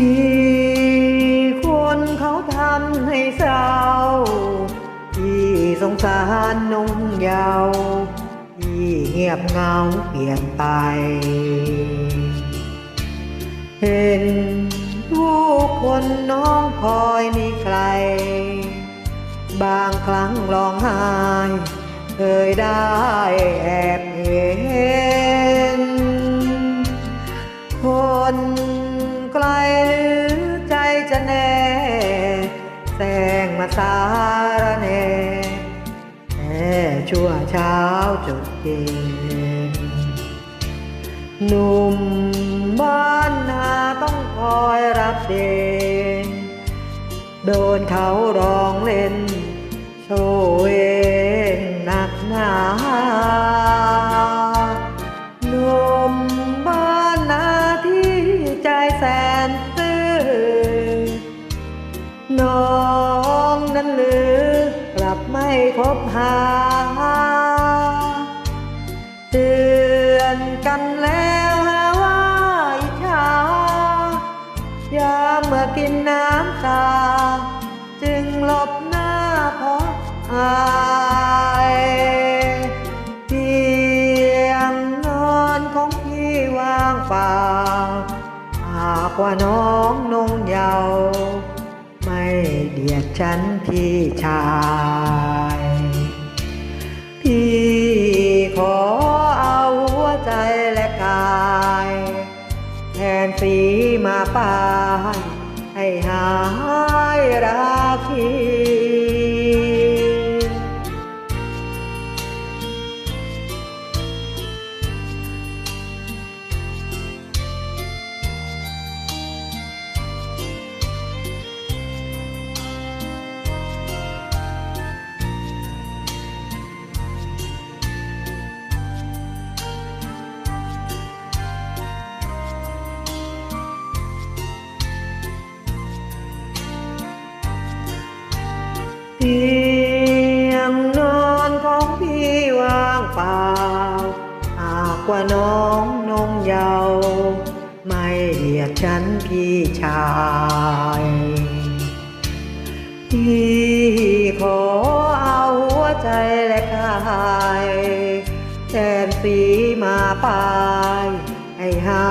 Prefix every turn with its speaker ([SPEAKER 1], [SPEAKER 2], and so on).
[SPEAKER 1] มีคนเขาทำให้เศร้าที่สงสารนงเยาวที่เงียบเงาเปลี่ยนไป เห็นลูกคนน้องคอยมีใคร บางครั้งร้องไห้เคยได้แอบเห็น คน ไกลหรือใจจะแน่แสงมาสารเนแค่ชั่วเช้าจดเย็นหนุ่มบ้านนาต้องคอยรับเดนโดนเขาร้องเล น้องนั้นหรือกลับไม่คบหา เตือนกันแล้วหาว่าอิจฉายามเมื่อกินน้ำตา จึงหลบหน้าเพราะอายเตียงนอนของพี่ว่างเปล่าหากว่าน้องนงเยาว์ เดียดฉันพี่ชาย พี่ขอเอาหัวใจและกายแทนสีมาป้ายให้หายราคี กว่าน้องนงเยาว์ไม่เรียกฉันพี่ชายพี่ขอเอาหัวใจและกายแทนสีมาปายให้หา